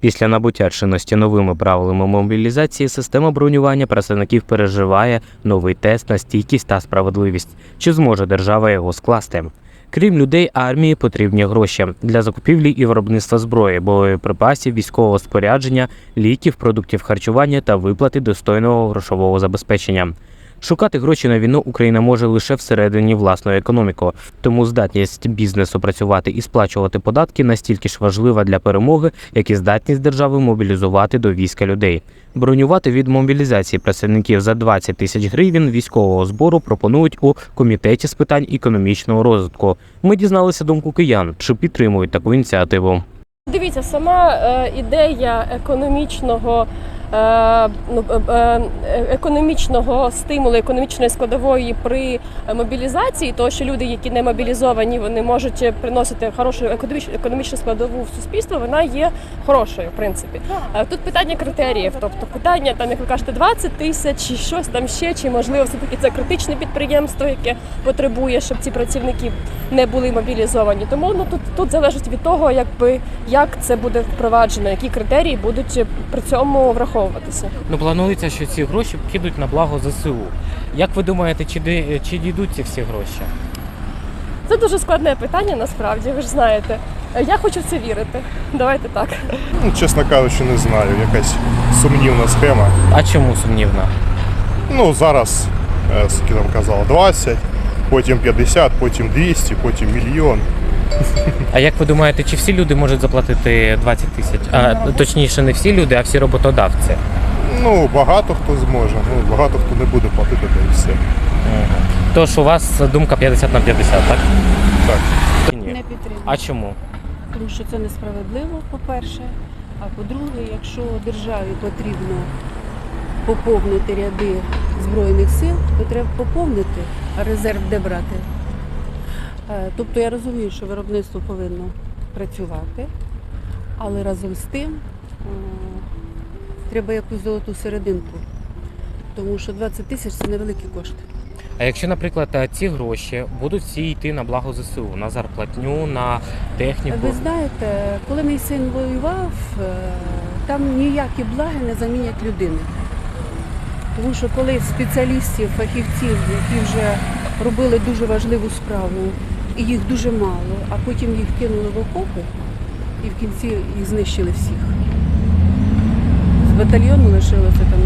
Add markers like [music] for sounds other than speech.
Після набуття чинності новими правилами мобілізації система бронювання представників переживає новий тест на стійкість та справедливість. Чи зможе держава його скласти? Крім людей, армії потрібні гроші для закупівлі і виробництва зброї, боєприпасів, військового спорядження, ліків, продуктів харчування та виплати достойного грошового забезпечення. Шукати гроші на війну Україна може лише всередині власної економіки, тому здатність бізнесу працювати і сплачувати податки настільки ж важлива для перемоги, як і здатність держави мобілізувати до війська людей. Бронювати від мобілізації працівників за 20 тисяч гривень військового збору пропонують у комітеті з питань економічного розвитку. Ми дізналися думку киян, чи підтримують таку ініціативу. Дивіться, сама е, ідея економічного. Е, ну, е, е, Економічного стимулу, економічної складової при мобілізації, того, що люди, які не мобілізовані, вони можуть приносити хорошу економічну складову в суспільство, вона є хорошою, в принципі. Тут питання критеріїв, тобто питання, там, як ви кажете, 20 тисяч, чи щось там ще, чи можливо все-таки це критичне підприємство, яке потребує, щоб ці працівники не були мобілізовані. Тому ну тут, тут залежить від того, якби як це буде впроваджено, які критерії будуть при цьому враховуватися. Ну планується, що ці гроші підуть на благо ЗСУ. Як ви думаєте, чи, де- чи дійдуть ці всі гроші? Це дуже складне питання, насправді, ви ж знаєте. Я хочу в це вірити. Давайте так. Ну, чесно кажучи, не знаю. Якась сумнівна схема. А чому сумнівно? Ну, зараз, е, скільки там казали, 20, потім 50, потім 200, потім мільйон. [laughs] А як ви думаєте, чи всі люди можуть заплатити 20 тисяч? А точніше, не всі люди, а всі роботодавці. Ну, багато хто зможе, ну, багато хто не буде платити, та і все. Тож у вас думка 50 на 50, так? Так. Ні. Не підтримую. А чому? Тому що це несправедливо, по-перше. А по-друге, якщо державі потрібно поповнити ряди Збройних сил, то треба поповнити, а резерв де брати. Е, Тобто я розумію, що виробництво повинно працювати, але разом з тим е, треба якусь золоту серединку. Тому що 20 тисяч це невеликі кошти. А якщо, наприклад, е, ці гроші будуть всі йти на благо ЗСУ, на зарплатню, на техніку. Ви знаєте, коли мій син воював, там ніякі благи не замінять людини. Тому що коли спеціалістів, фахівців, які вже робили дуже важливу справу, і їх дуже мало, а потім їх кинули в окопи, і в кінці їх знищили всіх. З батальйону лишилося там